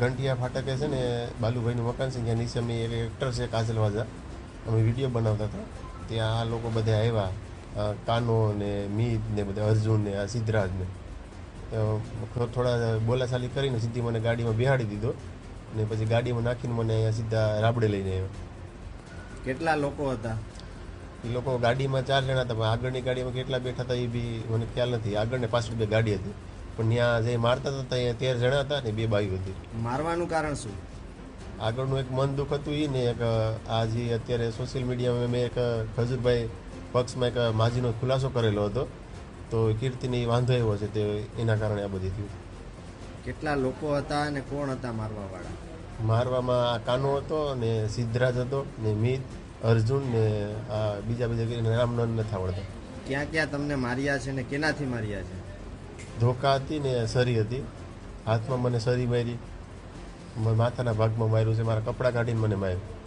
ઘંટિયા ફાટકે છે ને બાલુભાઈનું મકાન છે ત્યાં નીચે અમે એક એક્ટર છે કાજલ વાજા. અમે વીડિયો બનાવતા હતા. ત્યાં આ લોકો બધા આવ્યા કાનો ને મીત ને બધા અર્જુન ને આ સિદ્ધરાજ ને. તો થોડા બોલાચાલી કરીને સીધી મને ગાડીમાં બિહાડી દીધો ને પછી ગાડીમાં નાખીને મને અહીંયા સીધા રાબડે લઈને આવ્યો. કેટલા લોકો હતા? એ લોકો ગાડીમાં ચાર જણા હતા પણ આગળની ગાડીમાં કેટલા બેઠા હતા એ બી મને ખ્યાલ નથી. આગળ ને પાછળ બે ગાડી હતી. પણ ત્યાં જે મારતા હતા ત્યાં તેર જણા હતા ને બે બાઈઓ હતી મારવાનું કારણ શું? આગળનું એક મન દુઃખ હતું એ ને એક આ જે અત્યારે સોશિયલ મીડિયામાં મેં એક ખજૂરભાઈ પક્ષમાં એક માજીનો ખુલાસો કરેલો હતો. તો કીર્તિને વાંધો આવ્યો છે તે એના કારણે આ બધી થયું. કેટલા લોકો હતા અને કોણ હતા મારવાવાળા? મારવામાં આ કાનો હતો ને સિદ્ધરાજ હતો ને મિત અર્જુન ને આ બીજા બીજા કરીને ન નથી આવડતા. ક્યાં ક્યાં તમને માર્યા છે ને કેનાથી માર્યા છે? ધોકા હતી ને સરી હતી. હાથમાં મને સરી મારી. માથાના ભાગમાં માર્યું છે. મારા કપડાં કાઢીને મને માર્યું.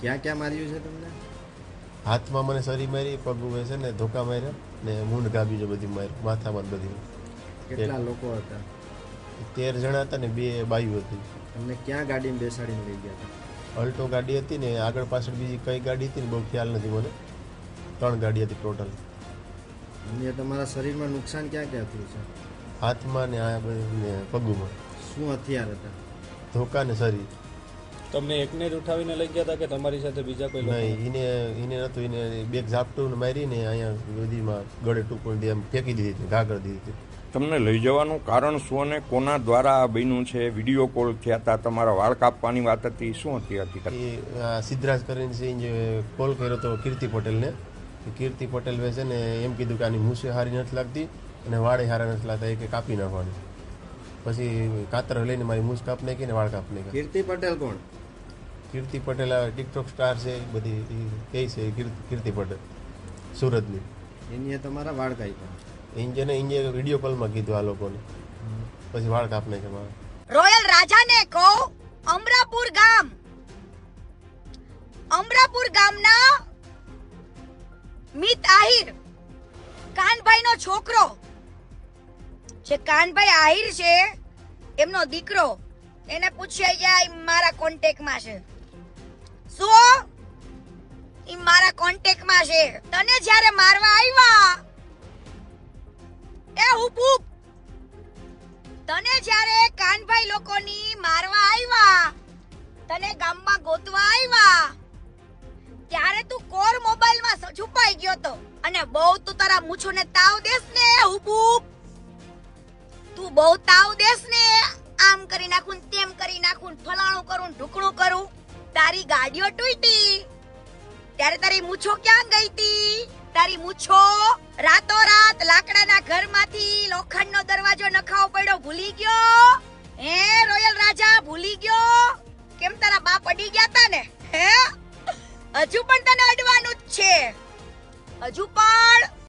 ક્યાં ક્યાં માર્યું છે તમને? હાથમાં મને સરી મારી પગ ઉભે છે ને ધોકા માર્યા ને મૂંઢ ગાબી છે બધી માર્યું માથામાં બધી. કેટલા લોકો હતા? તેર જણા હતા ને બે બાયું હતી. તમને ક્યાં ગાડીમાં બેસાડીને લઈ ગયા હતા? અલ્ટો ગાડી હતી ને આગળ પાછળ બીજી કઈ ગાડી હતી ને બહુ ખ્યાલ નથી મને. ત્રણ ગાડી હતી ટોટલ. અન્ય તમારા શરીરમાં નુકસાન ક્યાં ક્યાં થયું છે? હાથમાં ને આ ને પગુમાં. શું હથિયાર હતા? ધોકા ને સરી તમને એકને જ ઉઠાવીને લઈ ગયા હતા કે તમારી સાથે બીજા કોઈ નહીં એને એને નતું એને બેગ ઝાપટું મારીને અહીંયા નદીમાં ગળે ટૂંકું એમ ફેંકી દીધી હતી ઘા કરી દીધી હતી. તમને લઈ જવાનું કારણ શું અને કોના દ્વારા આ બન્યું છે? વીડિયો કોલ થયા હતા તમારા વાળ કાપવાની વાત હતી શું હતી હકીકત? સિદ્ધરાજ કરીને સિંહ જે કોલ કર્યો હતો કીર્તિ પટેલને કીર્તિ પટેલ છે ને એમ કીધું કે આની મૂસે હારી નથી લાગતી અને વાળે હારા નથી લાગતા એ કે કાપી નાખવાની. પછી કાતર લઈને મારી મૂસ કાપ નાખી ને વાળ કાપ નાખી કીર્તિ પટેલ કોણ? કીર્તિ પટેલ આવે ટિકટોક સ્ટાર છે એ બધી એ કહે છે કીર્તિ કીર્તિ પટેલ સુરતની. એની તમારા વાળ કાપ્યા ઇન્જને ઇન્જે વીડિયો કોલમાં કીધું આ લોકોને. પછી વાળ કાપ છે મારા. રોયલ રાજાને કહો અમરાપુર ગામ. અમરાપુર ગામના મિત આહિર કાનભાઈનો છોકરો. જે કાનભાઈ આહિર છે એમનો દીકરો. એને પૂછ્યા મારા કોન્ટેક્ટમાં છે. શું ઈ મારા કોન્ટેક્ટમાં છે. તને જ્યારે મારવા આવ્યા એ હુપ હુપ. તને જ્યારે કાનભાઈ લોકોની મારવા આવ્યા તને ગામમાં ગોતવા આવ્યા ત્યારે તું કોર મોબાઈલમાં છુપાઈ ગયો તો. અને બહુ તું તારા મૂછોને તાવ દેસ ને હુપ હુપ. તું બહુ તાવ દેસ ને, આમ કરી નાખું તેમ કરી નાખું ફલાણું કરું ઢુકણું કરું. તારી ગાડીઓ તૂટી. ત્યારે તારી મૂછો ક્યાં ગઈ તી? તારી મૂછો રાતોરાત લાકડાના ઘરમાંથી લોખંડનો દરવાજો નખાવો પડ્યો, ભૂલી ગયો? હે, રોયલ રાજા, ભૂલી ગયો? કેમ તારા બાપ અડી ગયા તા ને? હે? હજુ પણ તને અડવાનું જ છે. હજુ પણ